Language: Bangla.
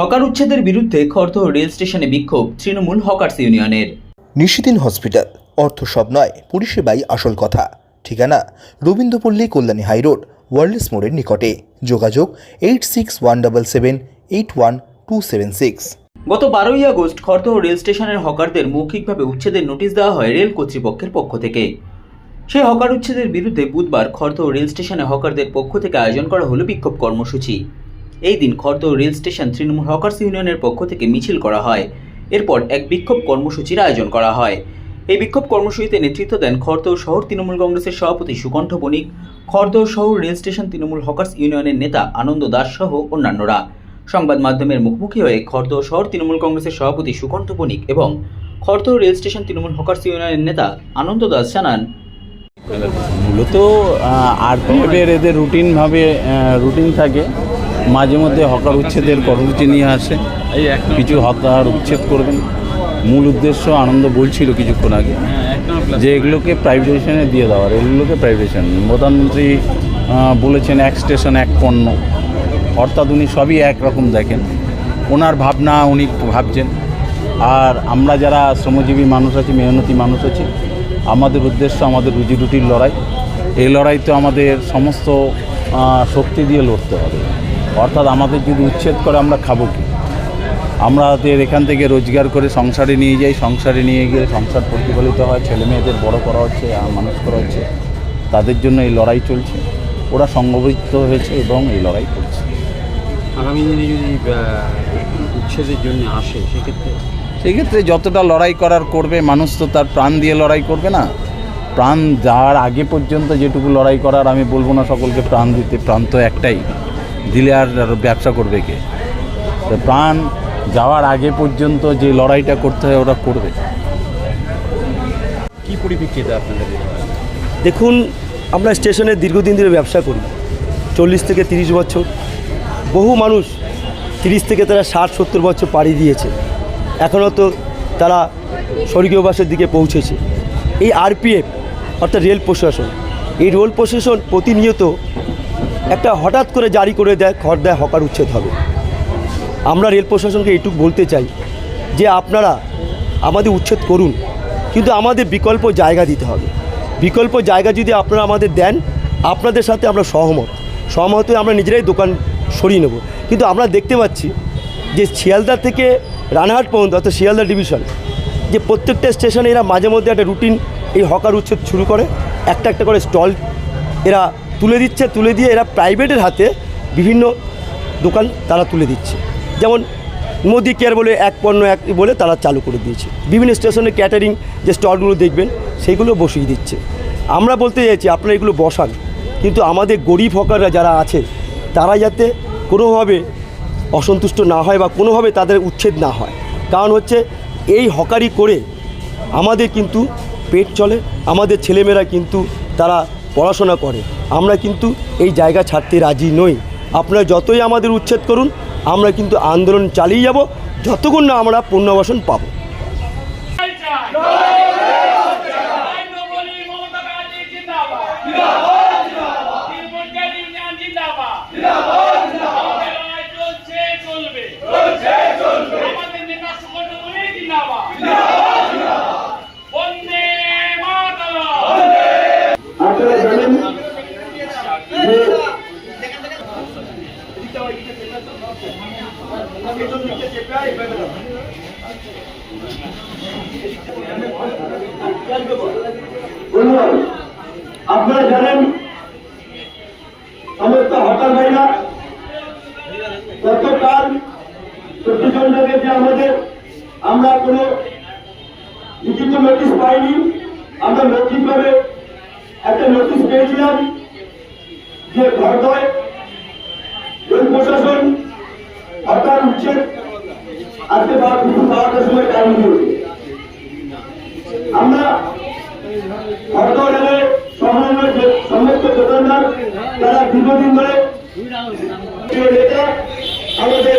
হকার উচ্ছেদের বিরুদ্ধে খড়দহ রেল স্টেশনে বিক্ষোভ তৃণমূল হকার্স ইউনিয়নের। নিশিদিন হসপিটাল অর্থ সব নয় পরিষেবাই আসল কথা। ঠিকানা রবীন্দ্রপল্লী কল্যাণী হাইরোড ওয়ার্ল্ডস মোড়ের নিকটে। যোগাযোগ eight six one double seven eight one two seven six. গত বারোই আগস্ট খড়দহ রেল স্টেশনের হকারদের মৌখিকভাবে উচ্ছেদের নোটিশ দেওয়া হয় রেল কর্তৃপক্ষের পক্ষ থেকে। সেই হকার উচ্ছেদের বিরুদ্ধে বুধবার খড়দহ রেল স্টেশনে হকারদের পক্ষ থেকে আয়োজন করা হলো বিক্ষোভ কর্মসূচি। এই দিন Khardah rail station Trinamool hawkers ইউনিয়নের পক্ষ থেকে মিছিল করা হয়। এরপর এক বিক্ষোভ কর্মসূচির আয়োজন করা হয়। এই বিক্ষোভ কর্মসূচিতে নেতৃত্ব দেন খড়দহ শহর তৃণমূল কংগ্রেসের সভাপতি সুকণ্ঠ বণিক খড়দহ শহর রেল স্টেশন তৃণমূল হকার্স ইউনিয়নের নেতা আনন্দ দাস সহ অন্যান্যরা। সংবাদ মাধ্যমের মুখোমুখি হয়ে খড়দহ শহর তৃণমূল কংগ্রেসের সভাপতি সুকণ্ঠ বণিক এবং Khardah rail station Trinamool hawkers ইউনিয়নের নেতা আনন্দ দাস জানান মূলত আরপিএফের এদের রুটিনভাবে রুটিন থাকে। মাঝে মধ্যে হকার উচ্ছেদের কর্মসূচি নিয়ে আসে। কিছু হকার উচ্ছেদ করবেন। মূল উদ্দেশ্য আনন্দ বলছিল কিছুক্ষণ আগে। যে এগুলোকে প্রাইভেটেশনে দিয়ে দেওয়ার এগুলোকে প্রাইভেটেশন প্রধানমন্ত্রী বলেছেন এক স্টেশন এক পণ্য। অর্থাৎ উনি সবই একরকম দেখেন। ওনার ভাবনা উনি ভাবছেন। আর আমরা যারা শ্রমজীবী মানুষ আছি, মেহনতি মানুষ আছি, আমাদের উদ্দেশ্য আমাদের রুজি রুটির লড়াই। এই লড়াই তো আমাদের সমস্ত শক্তি দিয়ে লড়তে হবে। অর্থাৎ আমাদের যদি উচ্ছেদ করে আমরা খাব কি? আমাদের এখান থেকে রোজগার করে সংসারে নিয়ে যাই সংসারে নিয়ে গিয়ে সংসার প্রতিফলিত হয় ছেলে মেয়েদের বড় করা হচ্ছে আর মানুষ করা হচ্ছে তাদের জন্য এই লড়াই চলছে ওরা সংগঠিত হয়েছে এবং এই লড়াই করছে। আগামী দিনে যদি উচ্ছেদের জন্য আসে সেক্ষেত্রে? সেক্ষেত্রে যতটা লড়াই করার করবে মানুষ তো তার প্রাণ দিয়ে লড়াই করবে না। প্রাণ যাওয়ার আগে পর্যন্ত যেটুকু লড়াই করার আমি বলব না সকলকে প্রাণ দিতে প্রাণ তো একটাই। দিলে আর ব্যবসা করবে কে? প্রাণ যাওয়ার আগে পর্যন্ত যে লড়াইটা করতে হয় ওরা করবে। কি পরিপ্রেক্ষিতে আপনাদের দেখুন আমরা স্টেশনে দীর্ঘদিন ধরে ব্যবসা করি। চল্লিশ থেকে তিরিশ বছর। বহু মানুষ তিরিশ থেকে তারা ষাট সত্তর বছর পাড়ি দিয়েছে। এখনও তো তারা স্বর্গীয়বাসের দিকে পৌঁছেছে। এই আরপিএফ অর্থাৎ রেল প্রশাসন এই রেল প্রশাসন প্রতিনিয়ত একটা হঠাৎ করে জারি করে দেয় খড় দেয়, হকার উচ্ছেদ হবে। আমরা রেল প্রশাসনকে এইটুকু বলতে চাই যে আপনারা আমাদের উচ্ছেদ করুন, কিন্তু আমাদের বিকল্প জায়গা দিতে হবে। বিকল্প জায়গা যদি আপনারা আমাদের দেন, আপনাদের সাথে আমরা সহমত। সহমত আমরা নিজেরাই দোকান সরিয়ে নেব। কিন্তু আমরা দেখতে পাচ্ছি যে শিয়ালদা থেকে রানাহাট পর্যন্ত, অর্থাৎ শিয়ালদা ডিভিশন, যে প্রত্যেকটা স্টেশনে এরা মাঝে মধ্যে একটা রুটিন, এই হকার উচ্ছেদ শুরু করে। একটা একটা করে স্টল এরা তুলে দিচ্ছে, তুলে দিয়ে এরা প্রাইভেটের হাতে বিভিন্ন দোকান তারা তুলে দিচ্ছে। যেমন মোদি কেয়ার বলে এক পণ্য এক বলে তারা চালু করে দিয়েছে। বিভিন্ন স্টেশনে ক্যাটারিং যে স্টলগুলো দেখবেন সেইগুলো বসিয়ে দিচ্ছে। আমরা বলতে চাইছি, আপনারা এগুলো বসান। কিন্তু আমাদের গরিব হকাররা যারা আছে, তারা যাতে কোনোভাবে অসন্তুষ্ট না হয় বা কোনোভাবে তাদের উচ্ছেদ না হয়। কারণ হচ্ছে, এই হকারি করে আমাদের কিন্তু পেট চলে, আমাদের ছেলেমেয়েরা কিন্তু তারা পড়াশোনা করে। আমরা কিন্তু এই জায়গা ছাড়তে রাজি নই। আপনারা যতই আমাদের উচ্ছেদ করুন আমরা কিন্তু আন্দোলন চালিয়ে যাব যতক্ষণ না আমরা পুনর্বাসন পাবো। আপনারা জানেন, সমস্ত হকার ভাইরা গতকাল চব্বিশ ঘন্টাকে যে আমাদের, আমরা কোনো লিখিত নোটিশ পাইনি আমরা মৌখিকভাবে একটা নোটিশ পেয়েছিলাম যে ঘরদয় রেল প্রশাসন হরতাল উচ্ছেদ আজকে বারোটার সময় টাইম দিয়েছে আমরা সমস্ত দোকানদার তারা দীর্ঘদিন ধরে আমাদের